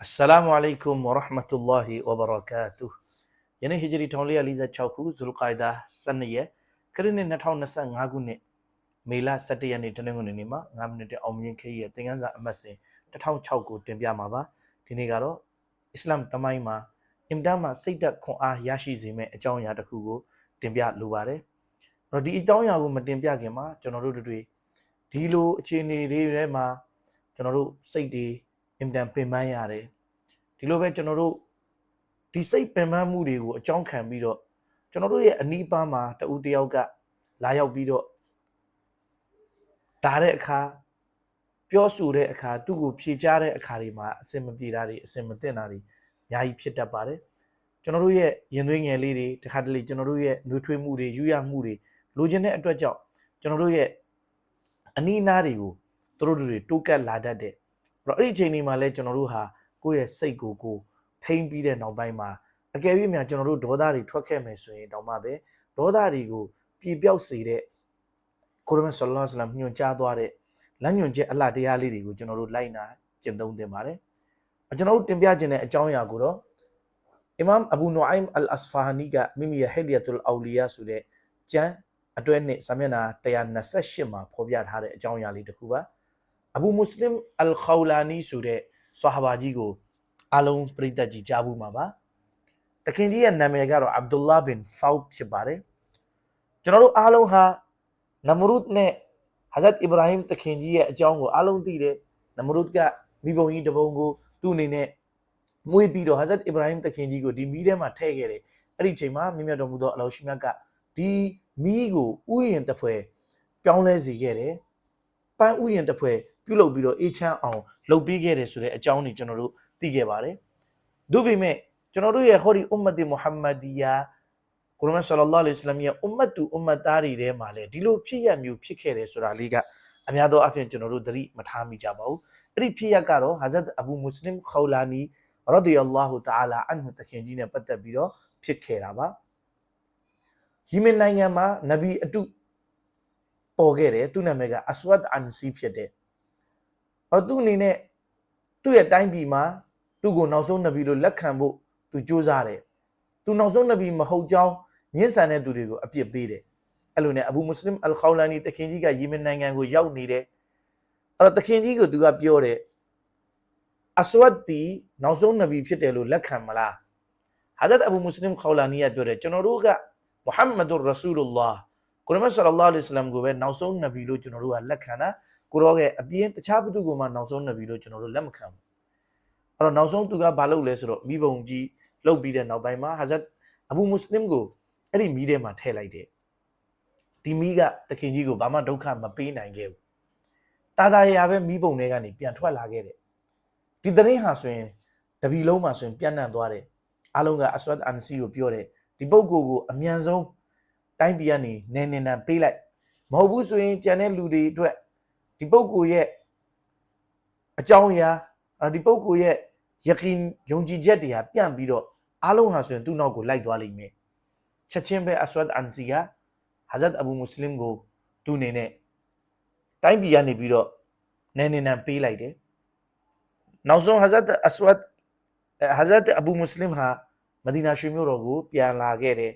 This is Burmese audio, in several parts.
Assalamu alaikum wa rahmatullahi wa barakatuh ယနေ့ဟီဂျရီ1446ခုဇူလ်ကိုင်ဒါ12ရက်ခရစ်နှစ်2025ခုနှစ်မေလ17ရက်နေ့တနင်္ဂနွေနေ့မှာ9မိနစ်တည်းအောင်မြင်ခေရဲ့သင်ခန်းစာအမှတ်စဉ်1006ကိုတင်ပြမှာပါဒီနေ့ကတော့အစ္စလာမ်တမိုင်းမှာအင်တာမှာစိတ်သက်ခွန်အားရရှိစေမယ့်အကြောင်းအရာတစ်ခုကိုတင်ပြလိုပါတယ်အဲ့တော့ဒီအကြောင်းအရာကိုမတင်ပြခင်မှာကျွန်တော်တို့တို့တွေဒီလိုအခြေအနေတွေထဲမှာကျွန်တော်တို့စိတ်တွေ အင်တန်ပင်ပန်းရတယ်ဒီလိုပဲကျွန်တော်တို့ဒီစိတ်ပင်ပန်းမှုတွေကိုအကြောင်းခံပြီးတော့ကျွန်တော်တို့ရဲ့အနီးပန်းမှာတဦးတယောက်ကလာရောက်ပြီးတော့ဒါတဲ့အခါပြောဆိုတဲ့အခါသူ့ကိုဖြေချတဲ့အခါတွေမှာအစင်မပြေတာတွေအစင်မတင်တာတွေအများကြီးဖြစ်တတ်ပါတယ်ကျွန်တော်တို့ရဲ့ရင်သွေးငယ်လေးတွေတခါတလေကျွန်တော်တို့ရဲ့နှွေးထွေးမှုတွေယူရမှုတွေလိုချင်တဲ့အတွက်ကြောင့်ကျွန်တော်တို့ရဲ့အနီးအနားတွေကိုသူတို့တွေတိုးကတ်လာတတ်တဲ့အဲ့ တော့အဲ့ဒီအချိန်ဒီမှာလဲကျွန်တော်တို့ဟာကိုယ့်ရဲ့စိတ်ကိုကိုယ်ထိမ့်ပြီးတဲ့နောက်ပိုင်းမှာအကယ်၍များကျွန်တော်တို့ဒေါသတွေထွက်ခဲ့မယ်ဆိုရင်တောင်မှပဲဒေါသတွေကိုပြေပြောက်စေတဲ့ကိုရမဆလ္လာလဟ်အလัยဟိဝါစလမ်ညွှန်ကြားသွားတဲ့လမ်းညွှန်ချက်အလှတရားလေးတွေကိုကျွန်တော်တို့လိုက်နာကျင့်သုံးသင့်ပါတယ်အကျွန်တော်တို့တင်ပြခြင်းတဲ့အကြောင်းအရာကိုတော့အီမမ်အဘူနူအိုင်အလ်အစဖာဟာနီကမိမိရဲ့ဟီလီယတ်တူလ်အော်လီယာဆိုတဲ့ကျမ်းအတွဲနှစ်စာမျက်နှာ128မှာဖော်ပြထားတဲ့အကြောင်းအရာလေးတစ်ခုပါ အဘူမွတ်စလင်အလ်ခေါလာနီဆိုတဲ့ဆာဟာဘာကြီးကိုအားလုံးပရိသတ်ကြီးကြားဘူးမှာပါတခင်ကြီးရဲ့နာမည်ကတော့အဗ်ဒူလာဘင်ဖောက်ဖြစ်ပါတယ်ကျွန်တော်တို့အားလုံးဟာနမရုဒ်နဲ့ဟာဇတ်အီဘရာဟင်တခင်ကြီးရဲ့အကြောင်းကိုအားလုံးသိတယ်နမရုဒ်ကမိဘုံကြီးတပုံကိုသူ့အနေနဲ့မွေးပြီးတော့ဟာဇတ်အီဘရာဟင်တခင်ကြီးကိုဒီမီးထဲမှာထည့်ခဲ့တယ်အဲ့ဒီချိန်မှာမြင့်မြတ်တော်မူသောအလောရှိမြတ်ကဒီမီးကိုဥယျာဉ်တစ်ဖွဲပြောင်းလဲစေခဲ့တယ်ပန်းဥယျာဉ်တစ်ဖွဲ ပြုတ်လုပ်ပြီးတော့အေးချမ်းအောင်လုပ်ပြီးခဲ့တယ်ဆိုတဲ့အကြောင်းတွေကျွန်တော်တို့သိခဲ့ပါတယ်။ဒါပေမဲ့ကျွန်တော်တို့ရဲ့ဟောဒီအွမ်မတ်တီမုဟမ္မဒီယာကုရ်အာန်ဆလ္လာလာလဟ်အလัยဟိဝါစလမ်ရဲ့အွမ်မတ်တူအွမ်မတ်သားတွေထဲမှာလည်းဒီလိုဖြစ်ရမျိုးဖြစ်ခဲ့တယ်ဆိုတာလေးကအများသောအားဖြင့်ကျွန်တော်တို့သတိမထားမိကြပါဘူး။အဲ့ဒီဖြစ်ရကတော့ဟာဇတ်အဘူမွတ်စလင်ခေါလာနီရဒီအလ္လာဟူတအာလာအန်ဟူတခင်ကြီးနဲ့ပတ်သက်ပြီးတော့ဖြစ်ခဲ့တာပါ။ယီမင်နိုင်ငံမှာနဗီအတုပေါ်ခဲ့တယ်သူ့နာမည်ကအစဝတ်အန်စီဖြစ်တယ်။ အော်သူ့အနေနဲ့သူ့ရဲ့တိုင်းပြည်မှာသူ့ကိုနောက်ဆုံးနဗီလို့လက်ခံဖို့သူကြိုးစားတယ်။သူနောက်ဆုံးနဗီမဟုတ်ကြောင်းညှဉ်းဆန်တဲ့သူတွေကိုအပြစ်ပေးတယ်။အဲ့လိုနဲ့အဘူမွတ်စလင်အလ်ခေါလာနီတခင်ကြီးကယီမင်နိုင်ငံကိုရောက်နေတယ်။အဲ့တော့တခင်ကြီးကိုသူကပြောတယ်အစဝတ်တီနောက်ဆုံးနဗီဖြစ်တယ်လို့လက်ခံမလား။ဟာဇတ်အဘူမွတ်စလင်ခေါလာနီကပြောတယ်ကျွန်တော်တို့ကမုဟမ္မဒ်ရဆူလလာကုရမတ်ဆလ္လာလဟ်အလိုင်းဝါဆလမ်ကိုပဲနောက်ဆုံးနဗီလို့ကျွန်တော်တို့ကလက်ခံတာ ကိုရောရဲ့အပြင်တခြားဘသူကမှနောက်ဆုံးနဗီလို့ကျွန်တော်တို့လက်မခံဘူးအဲ့တော့နောက်ဆုံးသူကဘာလုပ်လဲဆိုတော့မိဘုံကြီးလှုပ်ပြီးတဲ့နောက်ပိုင်းမှာဟာဇတ်အဘူမွတ်စလင်ကိုအဲ့ဒီမီးထဲမှာထည့်လိုက်တယ်ဒီမီးကတခင်ကြီးကိုဘာမှဒုက္ခမပေးနိုင်ခဲ့ဘူးတာတာရရပဲမီးပုံတွေကနေပြန်ထွက်လာခဲ့တယ်ဒီသတင်းဟာဆိုရင်တပီလုံးမှာဆိုရင်ပြန့်နှံ့သွားတယ်အားလုံးကအဆွတ်အန်စီကိုပြောတယ်ဒီပုဂ္ဂိုလ်ကိုအမြန်ဆုံးတိုင်းပြည်ကနေနေနေနံပေးလိုက်မဟုတ်ဘူးဆိုရင်ကြံတဲ့လူတွေအတွက် ဒီပုဂ္ဂိုလ်ရဲ့အကြောင်းအရာအာဒီပုဂ္ဂိုလ်ရဲ့ယကင်ယုံကြည်ချက်တွေဟာပြန့်ပြီးတော့အားလုံးဟာဆိုရင်သူ့နောက်ကိုလိုက်သွားလိမ့်မယ်ချက်ချင်းပဲအဆွတ်အန်စီကဟာဇတ်အဘူမွတ်စလင်ကိုသူ့အနေနဲ့တိုင်းပြည်ကနေပြီးတော့နေနေနံပေးလိုက်တယ်နောက်ဆုံးဟာဇတ်အဆွတ်ဟာဇတ်အဘူမွတ်စလင်ဟာမဒီနာရွှေမြို့တော်ကိုပြန်လာခဲ့တယ်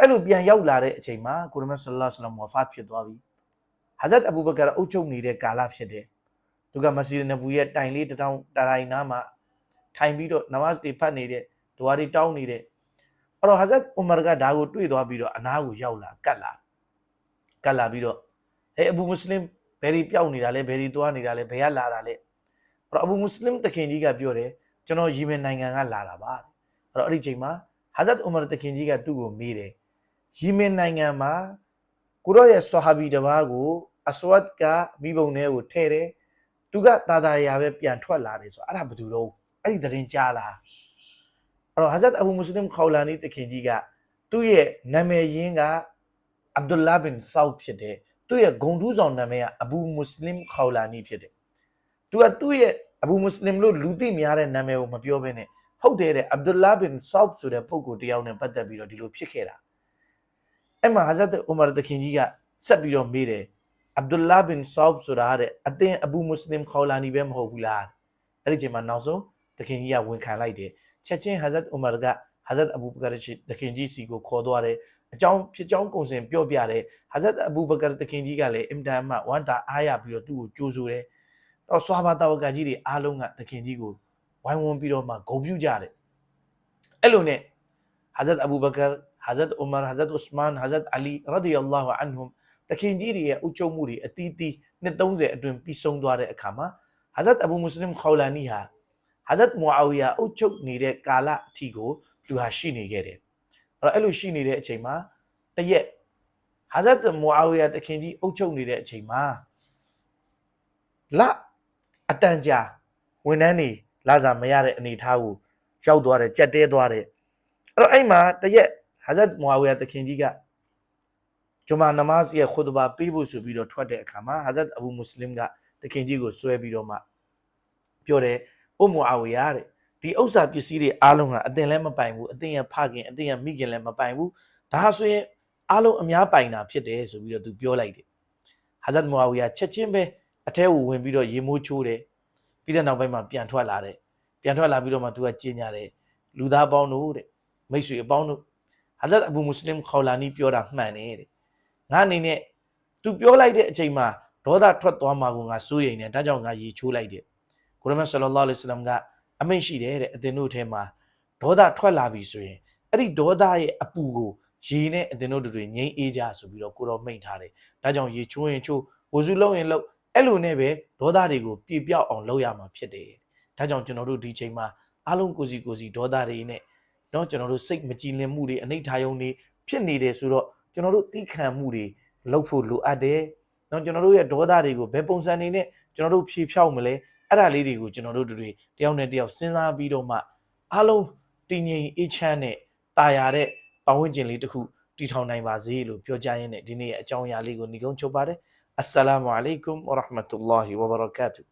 အဲ့လိုပြန်ရောက်လာတဲ့အချိန်မှာကိုရမတ်ဆလ္လာလဟ်အလိုင်းဝါဖတ်ဖြစ်သွားပြီ ဟာဇတ်အဘူဘကာအုပ်ချုပ်နေတဲ့ကာလဖြစ်တယ်သူကမစဂျစ်နဘူရဲ့တိုင်လေးတထောင်တိုင်နားမှာထိုင်ပြီးတော့နမတ်တွေဖတ်နေတဲ့ဒွါတွေတောင်းနေတဲ့အဲ့တော့ဟာဇတ်ဥမာကဒါကိုတွေ့သွားပြီးတော့အနားကိုရောက်လာကတ်လာကတ်လာပြီးတော့ဟဲ့အဘူမွတ်စလင်ဘယ်ဒီပျောက်နေတာလဲဘယ်ဒီသွားနေတာလဲဘယ်ကလာတာလဲအဲ့တော့အဘူမွတ်စလင်တခင်ကြီးကပြောတယ်ကျွန်တော်ယီမင်နိုင်ငံကလာတာပါအဲ့တော့အဲ့ဒီချိန်မှာဟာဇတ်ဥမာတခင်ကြီးကသူ့ကိုမေးတယ်ယီမင်နိုင်ငံမှာကိုရောရဲ့ဆာဟာဘီတစ်ပါးကို အစဝတ်ကမိဘုံထဲကိုထဲတယ်သူကတာတာရာပဲပြန်ထွက်လာတယ်ဆိုတော့အဲ့ဒါဘာလို့တော့အဲ့ဒီသတင်းကြားလာအဲ့တော့ဟာဇတ်အဘူမွတ်စလင်ခေါလာနီတခင်ကြီးကသူ့ရဲ့နာမည်ရင်းကအဗ်ဒူလာဘင်ဆောက်ဖြစ်တယ်သူ့ရဲ့ဂုံတူးဆောင်နာမည်ကအဘူမွတ်စလင်ခေါလာနီဖြစ်တယ်သူကသူ့ရဲ့အဘူမွတ်စလင်လို့လူသိများတဲ့နာမည်ကိုမပြောဘဲနဲ့ဟုတ်တယ်တဲ့အဗ်ဒူလာဘင်ဆောက်ဆိုတဲ့ပုဂ္ဂိုလ်တယောက်နဲ့ပတ်သက်ပြီးတော့ဒီလိုဖြစ်ခဲ့တာအဲ့မှာဟာဇတ်ဥမာတခင်ကြီးကဆက်ပြီးတော့မေးတယ် အဗ်ဒူလာဘင်ဆောက်ဆိုတာတဲ့အသင်အဘူမွတ်စလင်ခေါလာနီပဲမဟုတ်ဘူးလားအဲ့ဒီချိန်မှာနောက်ဆုံးတခင်ကြီးကဝန်ခံလိုက်တယ်ချက်ချင်းဟာဇတ်အူမာကဟာဇတ်အဘူဘကာရှိတခင်ကြီးစီကိုခေါ်သွားတယ်အကြောင်းဖြစ်ကြောင်းကုံစင်ပြောပြတယ်ဟာဇတ်အဘူဘကာတခင်ကြီးကလည်းအင်တန်မှဝမ်းတာအားရပြီးတော့သူ့ကိုကြိုးဆိုတယ်တော့ဆွာဘာတော်ကကြီးတွေအားလုံးကတခင်ကြီးကိုဝိုင်းဝန်းပြီးတော့မှဂုဏ်ပြုကြတယ်အဲ့လိုနဲ့ဟာဇတ်အဘူဘကာဟာဇတ်အူမာဟာဇတ်ဥစမန်ဟာဇတ်အလီရာဒီယအလ္လာဟူအန်ဟွမ် တခင်ကြီးတွေရဲ့အုပ်ချုပ်မှုတွေအတီးတီးနှစ်30အတွင်းပြီးဆုံးသွားတဲ့အခါမှာဟာဇတ်အဘူမွတ်စလင်ခေါလာနီဟာဟာဇတ်မူအာဝီယာအုပ်ချုပ်နေတဲ့ကာလအထိကိုသူဟာရှိနေခဲ့တယ်အဲ့တော့အဲ့လိုရှိနေတဲ့အချိန်မှာတရက်ဟာဇတ်မူအာဝီယာတခင်ကြီးအုပ်ချုပ်နေတဲ့အချိန်မှာလအတန်ကြာဝန်ထမ်းတွေလာစားမရတဲ့အနေအထားကိုရောက်သွားတယ်ကြက်တဲသွားတယ်အဲ့တော့အဲ့မှာတရက်ဟာဇတ်မူအာဝီယာတခင်ကြီးက ဂျမာနမတ်ရဲ့ခွတ်ဘာပေးဖို့ဆိုပြီးတော့ထွက်တဲ့အခါမှာဟာဇတ်အဘူမွတ်စလင်ကတခင်ကြီးကိုဆွဲပြီးတော့မှပြောတယ်အုမ္မူအာဝီယာတဲ့ဒီဥစ္စာပစ္စည်းတွေအားလုံးဟာအတင်လည်းမပိုင်ဘူးအတင်ရဖခင်အတင်ရမိခင်လည်းမပိုင်ဘူးဒါဆိုရင်အားလုံးအများပိုင်တာဖြစ်တယ်ဆိုပြီးတော့သူပြောလိုက်တယ်ဟာဇတ်မူအာဝီယာချက်ချင်းပဲအထဲကိုဝင်ပြီးတော့ရေမိုးချိုးတယ်ပြီးတဲ့နောက်ပိုင်းမှာပြန်ထွက်လာတယ်ပြန်ထွက်လာပြီးတော့မှသူကကြင်ညာတယ်လူသားပေါင်းတို့တဲ့မိတ်ဆွေအပေါင်းတို့ဟာဇတ်အဘူမွတ်စလင်ခေါလာနီပြောတာမှန်တယ်တဲ့ ငါအနေနဲ့သူပြောလိုက်တဲ့အချိန်မှာဒေါသထွက်သွားမှာကိုငါစိုးရိမ်တယ်ဒါကြောင့်ငါရေချိုးလိုက်တယ်ကိုရမတ်ဆလလောလ္လဟ်အလัยဟိဝါစလမ်ကအမိန့်ရှိတယ်တဲ့အသင်တို့ထဲမှာဒေါသထွက်လာပြီဆိုရင်အဲ့ဒီဒေါသရဲ့အပူကိုရေနဲ့အသင်တို့တွေငြိမ်းအေးကြဆိုပြီးတော့ကိုတော်မိန့်ထားတယ်ဒါကြောင့်ရေချိုးရင်ချိုးဝဇူလုံးရင်လုံးအဲ့လိုနဲ့ပဲဒေါသတွေကိုပြပြောက်အောင်လုပ်ရမှာဖြစ်တယ်ဒါကြောင့်ကျွန်တော်တို့ဒီချိန်မှာအားလုံးကိုစီကိုစီဒေါသတွေနဲ့เนาะကျွန်တော်တို့စိတ်မကြည်လင်မှုတွေအနိဋ္ဌာယုံတွေဖြစ်နေတယ်ဆိုတော့ ကျွန်တော်တို့သိခံမှုတွေလုပ်ဖို့လိုအပ်တယ်။နော်ကျွန်တော်တို့ရဲ့ဒေါသတွေကိုဘယ်ပုံစံနေနဲ့ကျွန်တော်တို့ဖြေဖြောက်မလဲအဲ့ဒါလေးတွေကိုကျွန်တော်တို့တွေတယောက်နဲ့တယောက်စဉ်းစားပြီးတော့မှအားလုံးတည်ငြိမ်အေးချမ်းတဲ့တာယာတဲ့ပတ်ဝန်းကျင်လေးတစ်ခုတည်ထောင်နိုင်ပါစေလို့ပြောကြရင်းနဲ့ဒီနေ့ရဲ့အကြောင်းအရာလေးကိုညီကုန်းချုပ်ပါတယ်။အစ္စလာမုအလိုင်ကွမ်ဝရဟမတု ல்லா ဟီဝဘရကာတူ